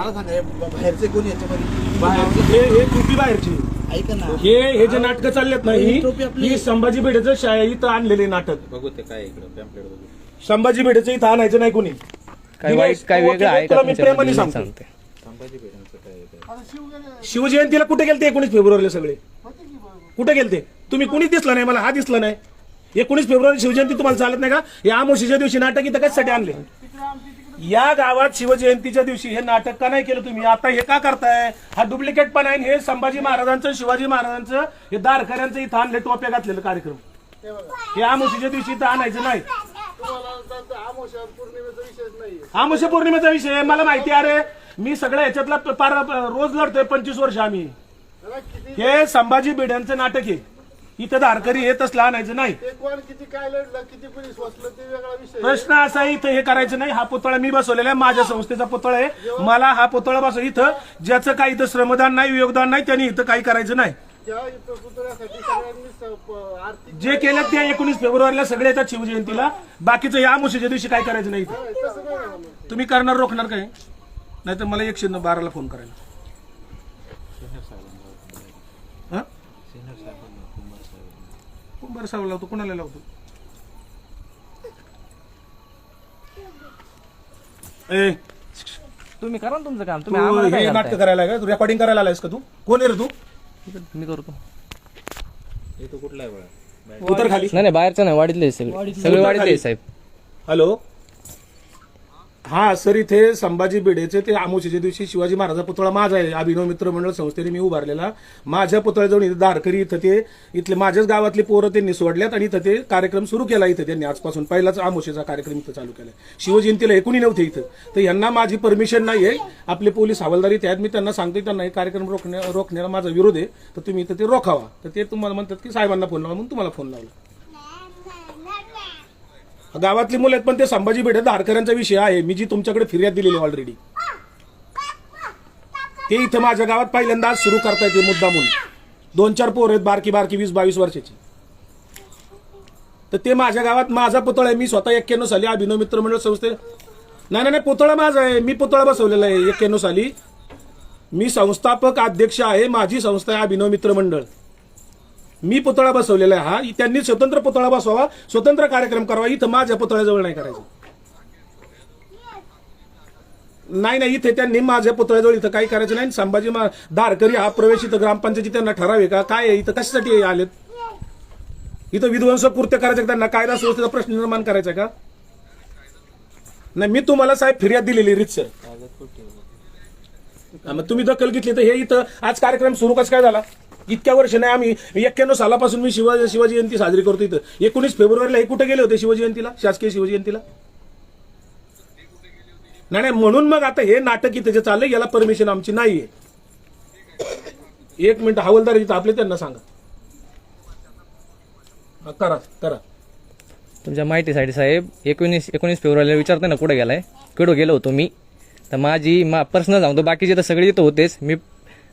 मला सांगा हे बाहेरचे कोण याच्यामध्ये? बाहेरचे हे हे टोपी बाहेरची? ऐका ना. हे हे जे नाटक चाललेत ना ही ही टोपी आपली- ही संभाजी भिडेचं शाळे इथं आणलेले नाटक. बघू ते काय इकडं पॅम्पलेट बघू. संभाजी भिडेचं इथं आणायचं नाही कोणी. काय वाईट काय वेगळं आहे का तुला मी प्रेमाने सांगतो सांगते संभाजी भेटांचं काय आहे ते? शिवजयंतीला कुठे गेलते एकोणीस फेब्रुवारीला सगळे? कुठे गेलते? तुम्ही कुणीच दिसला नाही? मला हा दिसला नाही. एकोणीस फेब्रुवारी शिवजयंती तुम्हाला चालत नाही का? या आमोशीच्या दिवशी नाटक इथं कशासाठी आणले? या गावात शिवजयंतीच्या दिवशी हे नाटक का नाही केलं तुम्ही? आता हे का करताय? हा डुप्लिकेट पण आहे हे संभाजी महाराजांचं शिवाजी महाराजांचं हे दारकऱ्यांचं इथं आणले टोप्या घातलेलं कार्यक्रम. हे आमुशीच्या दिवशी इथं आणायचं नाही. आमुष पौर्णिमेचा विषय मला माहिती अरे मी सगळ्या ह्याच्यातला पार रोज लढतोय पंचवीस वर्ष आम्ही. हे संभाजी भिड्यांचं नाटक आहे. इथं धारकरी येत असलं आणायचं नाही कोण किती काय लढलं किती पोलीस वाचलं ते वेगळा विषय प्रश्न असा आहे इथं हे करायचं नाही. हा पुतळा मी बसवलेला आहे माझ्या संस्थेचा पुतळा आहे. मला हा पुतळा बसव इथं ज्याचं काही इथं श्रमदान नाही योगदान नाही त्यांनी इथं काही करायचं नाही. त्या पुतळ्यासाठी सगळ्यांनी स- प- आर्थिक जे केलं ते एकोणीस फेब्रुवारीला सगळे येतात शिवजयंतीला बाकीचं या मुशीच्या दिवशी काय करायचं नाही इथं. तसं नाही ना मग. तुम्ही करणार रोखणार काय? नाहीतर मला एकशे बाराला फोन करायला. हा? कुंभार साहेब लावतो कोणाला लावतो? ए तुम्ही करा ना तुमचं काम. तुम्ही तू आम्हाला काय हे नाटक? करायला का तू रेकॉर्डिंग करायला आलायस का तू? कोण आहे रे तू? मी करतो. हे तो कुठला आहे बघा उतर खाली. नाही नाही बाहेरचं नाही वाढीतले सगळे. सगळे वाढीतले आहे, साहेब. हॅलो? हा सर इथे संभाजी भिडेचे ते आमोशीच्या दिवशी शिवाजी महाराजा पुतळा माझा आहे. अभिनव मित्र मंडळ संस्थेने मी उभारलेला. माझ्या पुतळ्याजवळ इथे दारकरी इथं ते इथले माझ्याच गावातली पोरं त्यांनी सोडल्यात आणि इथं ते कार्यक्रम सुरू केला इथं त्यांनी आजपासून. पहिलाच आमोशीचा कार्यक्रम इथं चालू केला. शिवजयंतीला एकूणही नव्हते इथं. तर यांना माझी परमिशन नाहीये आपले पोलीस हवालदारी इथे आहेत. मी त्यांना सांगतो त्यांना हे कार्यक्रम रोखण्या रोखण्याला माझा विरोध आहे. तर तुम्ही इथं ते रोखावा. तर ते तुम्हाला म्हणतात की साहेबांना फोन लावा. म्हणून तुम्हाला फोन लावला. गावातली मुलं आहेत पण ते संभाजी भेटत धारकऱ्यांचा विषय आहे. मी जी तुमच्याकडे फिर्याद दिलेली ऑलरेडी ते इथं माझ्या गावात पहिल्यांदा आज सुरू करता येते मुद्दा म्हणून दोन चार पोर आहेत बारकी बारकी वीस बावीस वर्षाची. तर ते माझ्या गावात माझा पुतळा आहे. मी स्वतः एक्क्याण्णव साली अभिनव मित्र मंडळ संस्थे नाही नाही नाही, पुतळा माझा आहे. मी पुतळा बसवलेला आहे एक्क्याण्णव साली. मी संस्थापक अध्यक्ष आहे. माझी संस्था आहे अभिनव मित्र मंडळ. मी पुतळा बसवलेला आहे हा. त्यांनी स्वतंत्र पुतळा बसवावा स्वतंत्र कार्यक्रम करावा. इथं माझ्या पुतळ्याजवळ नाही करायचं. नाही नाही इथे त्यांनी माझ्या पुतळ्याजवळ इथं काही करायचं नाही. संभाजी धारकरी दारकरी हा प्रवेश इथं ग्रामपंचायती त्यांना ठरावे का? काय आहे? इथं कशासाठी आलेत? इथं विध्वंस पूर्त करायचं त्यांना? कायदा सुव्यवस्थेचा प्रश्न निर्माण करायचा का? नाही मी तुम्हाला साहेब फिर्याद दिलेली रितसर मग तुम्ही दखल घेतली तर हे इथं आज कार्यक्रम सुरू कसं काय झाला? इतक्या वर्ष नाही आम्ही एक्क्याण्णव सालापासून मी शिवाजी शिवाजी जयंती साजरी करतो इथं. एकोणीस फेब्रुवारीला हे कुठे गेले होते शिवजयंतीला शासकीय शिवजयंतीला नाही नाही म्हणून मग आता हे नाटक इथे जे चाललंय याला परमिशन आमची नाहीये. एक मिनिट हवलदार इथं आपले त्यांना सांगा. करा करा. तुमच्या माहितीसाठी साहेब एकोणीस एकोणीस फेब्रुवारीला विचारतो ना कुठे गेलाय? कुठं गेलो होतो मी? तर माझी मा पर्सनल सांगतो बाकीचे तर सगळे इथं होतेच. मी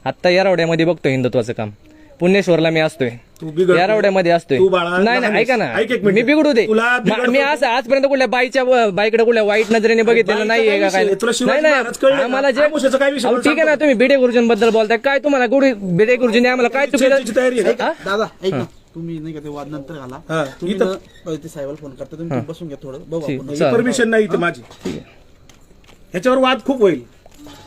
आत्ता यारवड्यामध्ये बघतो हिंदुत्वाचं काम. पुणेश्वरला मी असतोय. तू बिघड- असतोय. तू बाळा नाही लहान नाही आहेस. ऐका ना. ऐक एक मिनिट. मी बिघडू दे. तुला मा- बिघडतो मी तू- असं आजपर्यंत कुठल्या बाईच्या बाईकडे कुठल्या वाईट नजरेने बघितलेलं बाईचा नाहीये काय का काय? विषय? तुला शिवाजी नाही महाराज कळले नाही का? आम्हाला जे आमुष्याचा काय विषय? अहो, ठीक आहे ना तुम्ही बिडे गुरुजींबद्दल बोलताय. काय तुम्हाला गुढी बिडे गुरुजींनी आम्हाला काय चर्चेची चुकीलं तयारी आहे? दादा ऐक ना. तुम्ही नाही का ते वाद नंतर घाला. हा, तुम्ही इथं- ना पहिले ते साहेबाला फोन करता तुम्ही बसून घ्या थोडं. बघू. आपण. परमिशन नाही इथं माझी. ह्याच्यावर वाद खूप होईल.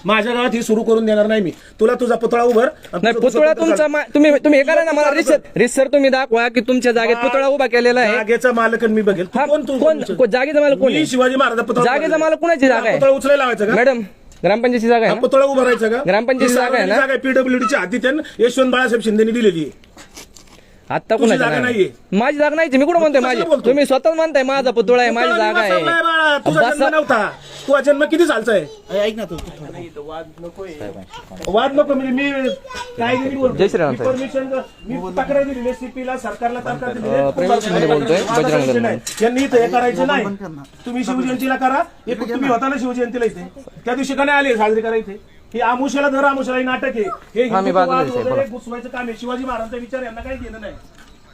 माझ्या गावात ही सुरू करून देणार नाही मी. तुला तुझा पुतळा उभर नाही पुतळा तुमचा. मा- तुम्ही तुम्ही हे करा ना मला रिसर रिसर तुम्ही दाखवा की तुमच्या जागेत पुतळा उभा केलेला आहे. जागेचा मालक आणि मी बघेल. तू हा, कोण तू? कोण कोण- जागेचा मालक कोण मी? शिवाजी महाराज पुतळा जागेचा उभारलेला. मालक कुणाची जागा आहे? पुतळा उचलायला लावायचा का? मॅडम ग्रामपंचायतीची जागा हा आहे ना? पुतळा उभारायचा का? ग्रामपंचायतीची जागा आहे ना? जागा पीडब्ल्यूडीच्या हाती त्यांनी यशवंत बाळासाहेब शिंदेनी दिलेली आहे. आता तुझी कुणाची जागा नाहीये. आहे? माझी जागा नाही मी कुठं म्हणतोय माझी कशाला बोलतो? तुम्ही स्वतः म्हणताय माझा पुतळा आहे माझी जागा बाळा. आहे तुझा जन्म बसा- नव्हता तुझा जन्म किती सालचा आहे ऐक ना तू तू थोडं. वाद नको म्हणजे मी काय दिली जय श्रीराम, साहेब. परमिशन मी तक्रार सीपीला सरकारला तक्रार अं, बोलतोय, बजरंग दल. नाही. यांनी इथं हे करायचं नाही. तुम्ही शिवजयंतीला करा एक तुम्ही होता ना शिवजयंतीला इथे त्या दिवशी का नाही आले साजरी करा इथे हे आमुष्याला धर आमुष्याला हे नाटक आहे. हे हा, मी बाजूला वगैरे. घुसवायचं काम आहे. शिवाजी महाराजांचा विचार यांना काही केलं नाही.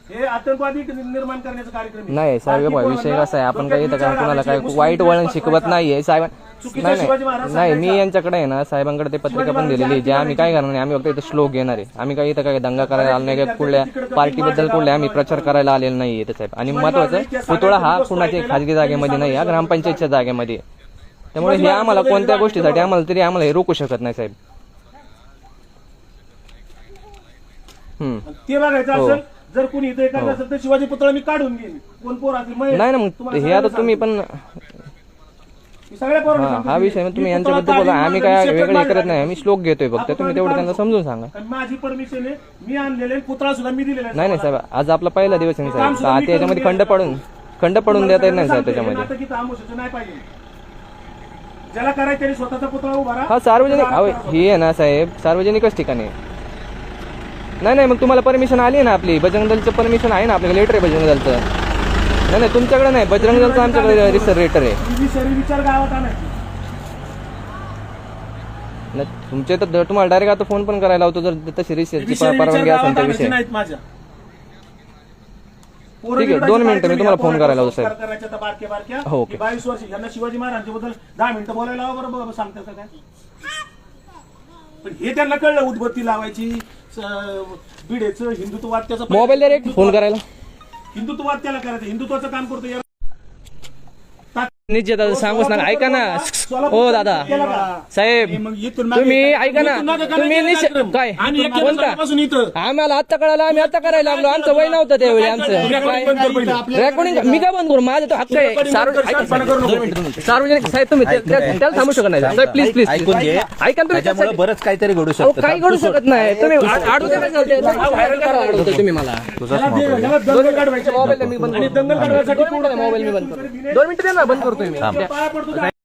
हे आतंकवादी निर्माण करण्याचा कार्यक्रम आहे. नाही साहेब विषय पोरांना कसा आहे? आपण काही इथं काय कुणाला वाईट वळण शिकवत नाहीये साहेब. चुकीचा नाही शिवाजी नाही महाराज नाही मी सांगायचा. यांच्याकडे आहे ना साहेबांकडे ते पत्रिका पण दिलेली जे आम्ही काय करणार नाही आम्ही फक्त इथं श्लोक घेणार आहे. आम्ही काही इथं काय दंगा करायला आलो नाही काय कुठल्या पार्टीबद्दल कुठल्या आम्ही प्रचार करायला आलेलो नाही इथं साहेब. आणि महत्वाचं पुतळा हा कुणाच्या खाजगी जागेमध्ये नाही हा ग्रामपंचायतच्या जागेमध्ये. आहे. त्यामुळे हे आम्हाला कोणत्या गोष्टीसाठी आम्हाला तरी आम्हाला हे रोखू शकत नाही साहेब. हम्म. ते बघायचं हो. असेल जर कोणी इथे एखादं असेल तर शिवाजी पुतळा मी काढून घेईन कोण पोर असेल नाही ना मग तुम्हाला हे आता सगळ्यांना तुम्ही पण मी सगळ्या पोरांना हा सांगतो हा. विषय मग तुम्ही मी यांच्याबद्दल बोला. आम्ही माझा काय वेगळे करत नाही. आम्ही श्लोक घेतोय फक्त. हा तुम्ही तेवढं त्यांना. समजून सांगा. आणि माझी परमिशन आहे मी आणलेले पुतळा सुद्धा मी दिलेला नाही नाही साहेब आज आपला पहिला दिवस आहे ना साहेब. आता याच्यामध्ये खंड पडून खंड पडून देता येत नाही साहेब हे त्याच्यामध्ये. नाही पाहिजे. ज्याला करायचं त्याने स्वतःचा पुतळा उभा. हा सार्वजनिक अहो, हे आहे ना साहेब सार्वजनिकच ठिकाणी आहे. नाही नाही मग तुम्हाला परमिशन आली आहे ना आपली? बजरंग दलचं परमिशन आहे ना आपल्याकडे? लेटर आहे बजरंग दलचं नाही नाही तुमच्याकडे नाही. बजरंग दलचं आमच्याकडे रिसर लेटर आहे. ही विचार गावात आणायची नाही, तुमचे तर तुम्हाला डायरेक्ट आता फोन पण करायला होतो जर तशी रिसरची विचार परवानगी असेल गावात त्या आणायचे विषय. नाहीत माझ्या. ठीक आहे, दोन मिनिटं मी तुम्हाला फोन करायला साहेब. बारक्या हो, ओके. बावीस वर्ष यांना शिवाजी महाराजांच्या बद्दल दहा मिनिटं बोलायला लावा बरं बरं सांगतात का काय पण हे त्यांना कळलं उदबत्ती लावायची स- भिडेचं हिंदुत्ववाद त्याचा मोबाईल द्या रे एक फोन करायला हिंदुत्ववाद त्याला करायचं हिंदुत्वाचं काम करतो या- निश्चित दादा सांगूच ना ऐका ना. हो दादा. साहेब तुम्ही ऐका ना. तुम्ही. काय? कोणता? पासून इथं. आम्हाला आता कळालं आम्ही आता करायला लागलो. आमचं वय नव्हतं त्यावेळी आमचं. रेकॉर्डिंग मी काय बंद करू? माझं तो हक्क आहे. सार्वजनिक साहेब तुम्ही त्या- त्या- त्याला थांबू शकत नाही. साहेब प्लीज प्लीज ऐकून घे. ऐका ना तुम्ही बरंच काहीतरी घडू शकतं. काही घडू शकत नाही. तुम्ही अडवतोय तुम्ही मला. मोबाईल मी बंद मोबाईल मी बंद करतो दोन मिनिटं द्या ना बंद करतोय मी. पाया पडतो